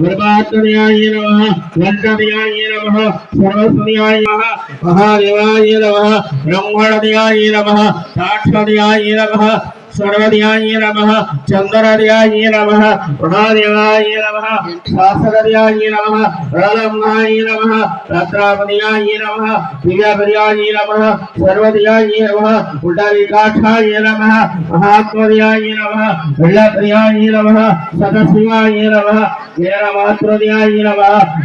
వరపాత్మయాయ నమ లంకదయాయ నమ సర్వస్వయాయ నమ మహాదేవాయ నమ బ్రహ్మణదయాయ నమ సాక్షదయాయ నమ సర్వధ్యాయ నమ చంద్రధ్యాయ నమ మహాదేవాయ నమ శాసనదయాయ నమ రళమ్నాయ నమ రత్రాపదయాయ నమ దివ్యపదయాయ నమ సర్వధ్యాయ నమ ఉడరికాక్షాయ నమ మహాత్మధ్యాయ నమ వెళ్ళప్రియాయ నమ సదశివాయ నమ వీరమాతృధ్యాయ నమ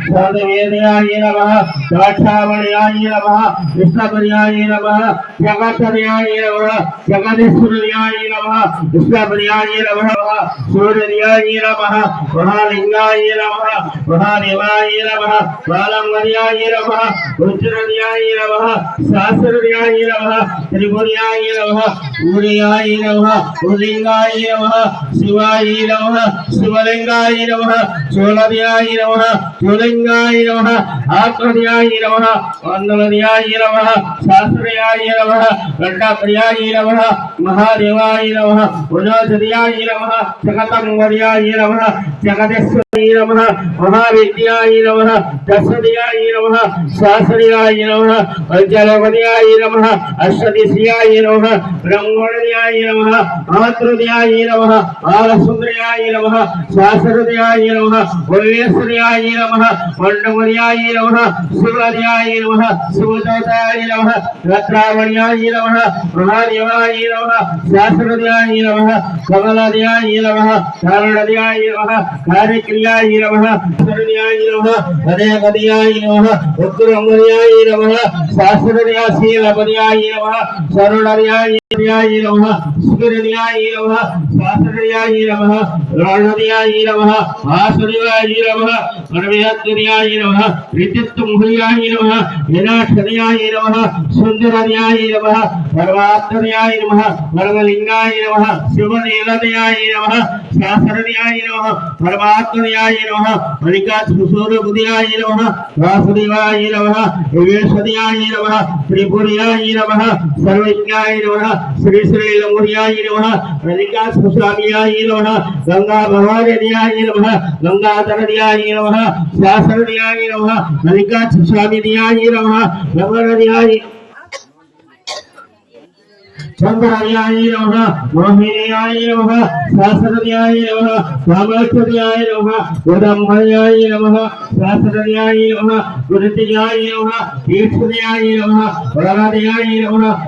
సదవేదయాయ నమ దాక్షామణయాయ నమ విష్ణపర్యాయ నమ జగత్తదయాయ నమ జగదీశ్వరయాయ నమ नमः। विष्णुप्रियाय नमः। सूर्यप्रियाय नमः। महालिंगाय नमः। महादेवाय नमः। बालमर्याय नमः। रुद्रप्रियाय नमः। नमः। त्रिपुर्याय नमः। नमः। नमः। शिवाय नमः। शिवलिंगाय नमः। चोलप्रियाय नमः। चोलिंगाय नमः। नमः। नमः। शास्त्रप्रियाय नमः। नमः। महादेवाय నమ మహాదేవాయ నమ వర్యాయ నమ జగదేశ్వర நம மகாவித்யாய நம தசதியாய நம சாஸ்திரியாய நம ஜலபதியாய நம அஷ்டதிசியாய நம பிரம்மோதயாய நம சரண்யாயி நமக சரண்யாயி நமக ஹதய கதியாயி நமக உக்ரமரியாயி நமக சாஸ்திரநியாசீலபதியாயி நமக சரணரியாயி న్యాయ నమ సుగిరన్యాయ నమ శాస్త్రన్యాయ నమ రాణన్యాయ నమ ఆసుర్యాయ నమ పరమేశ్వర్యాయ నమ విద్యుత్తుంభయాయ నమ వినాశన్యాయ నమ సుందరన్యాయ నమ పరమాత్మన్యాయ నమ నమ నమ నమ నమ నమ వాసుదేవాయ నమ వివేశదయాయ నమ నమ సర్వజ్ఞాయ నమ श्री श्री लमुनियाय नमः रलिका सुस्वामियाय नमः गंगा भवानियाय नमः गंगा तरनियाय नमः शासनियाय नमः रलिका सुस्वामियाय नमः गंगानियाय चंद्रनियाय नमः मोहिनीयाय नमः शासनियाय नमः स्वामक्षनियाय नमः उदम्भनियाय नमः शासनियाय नमः गुरुतियाय नमः तीर्थनियाय नमः वरनियाय नमः